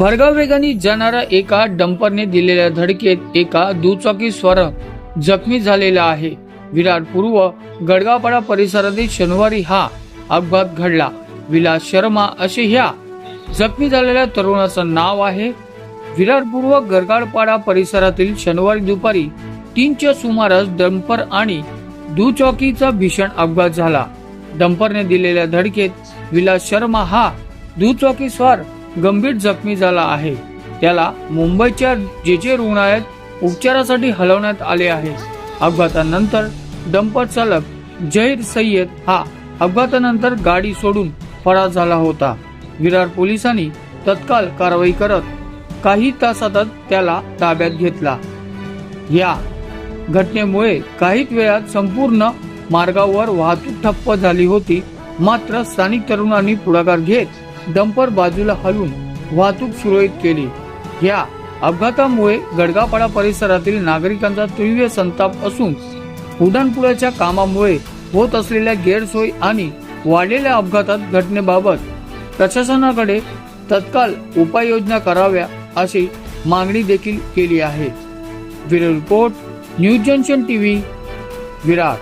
भरगाव वेगाने जाणाऱ्या एका डंपरने दिलेल्या धडकेत एका दुचाकी स्वर जखमी झालेला आहे. विराट पूर्व गडगावपाडा परिसरातील शनिवारी हा अपघात घडला. विलास शर्मा असे ह्या जखमी झालेल्या तरुणाचं नाव आहे. विराट पूर्व गरगाडपाडा परिसरातील शनिवारी दुपारी तीनच्या सुमारास डंपर आणि दुचाकीचा भीषण अपघात झाला. डंपरने दिलेल्या धडकेत विलास शर्मा हा दुचाकी स्वार गंभीर जखमी झाला आहे. त्याला मुंबईच्या जे जे रुग्णालयात उपचारासाठी हलवण्यात आले आहे. अपघातानंतर डंपर चालक जहीर सय्यद हा अपघातानंतर गाडी सोडून फरार झाला होता. विरार पोलिसांनी तत्काळ कारवाई करत काही तासातच त्याला ताब्यात घेतला. या घटनेमुळे काही वेळात संपूर्ण मार्गावर वाहतूक ठप्प झाली होती. मात्र स्थानिक तरुणांनी पुढाकार घेत डंपर बाजूला हलवून वाहतूक सुरळीत केली. या अपघातामुळे गडगापाडा परिसरातील नागरिकांचा तीव्र संताप असून उड्डाणपुलाच्या कामामुळे होत असलेल्या गैरसोय आणि वाढलेल्या अपघातात घटनेबाबत प्रशासनाकडे तत्काळ उपाययोजना कराव्या अशी मागणी देखील केली आहे. Bureau report News Junction TV Virar